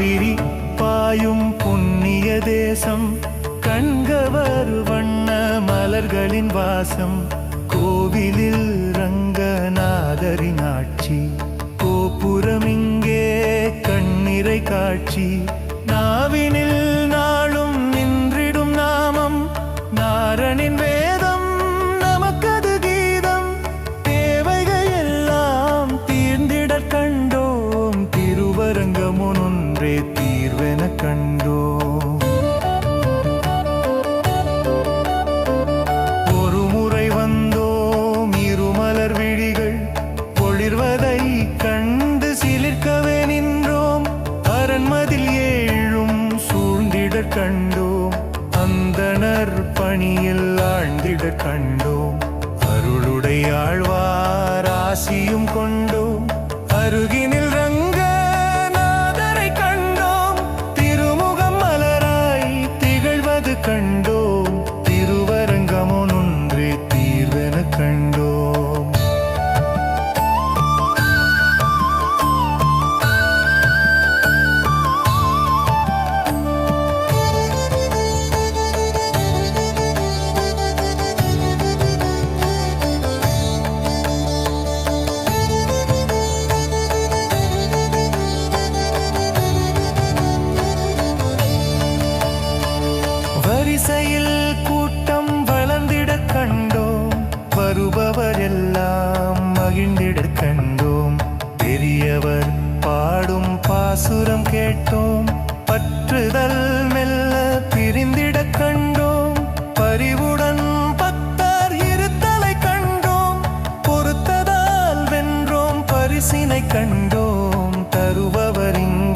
காவிரி பாயும் புண்ணிய தேசம் கண்கவர் வண்ண மலர்களின் வாசம் கோவிலில் ரங்கநாதரின் ஆட்சி கோபுரம் இங்கே கண்ணிறை காட்சி கண்டோம். அந்தனர் பணியில் ஆழ்ந்திட கண்டோம். அருளுடையாழ்வார் ஆசியும் கொண்டோம். அருகின நாளெல்லாம் மகிழ்ந்திடக் கண்டோம். பெரியவர் பாடும் பாசுரம் கேட்டோம். பற்றுதல் மெல்ல பிரிந்திடக் கண்டோம். பரிவுடன் பத்தார் இருத்தலை கண்டோம். பொறுத்ததால் வென்றோம் பரிசினை கண்டோம். தருபவரின்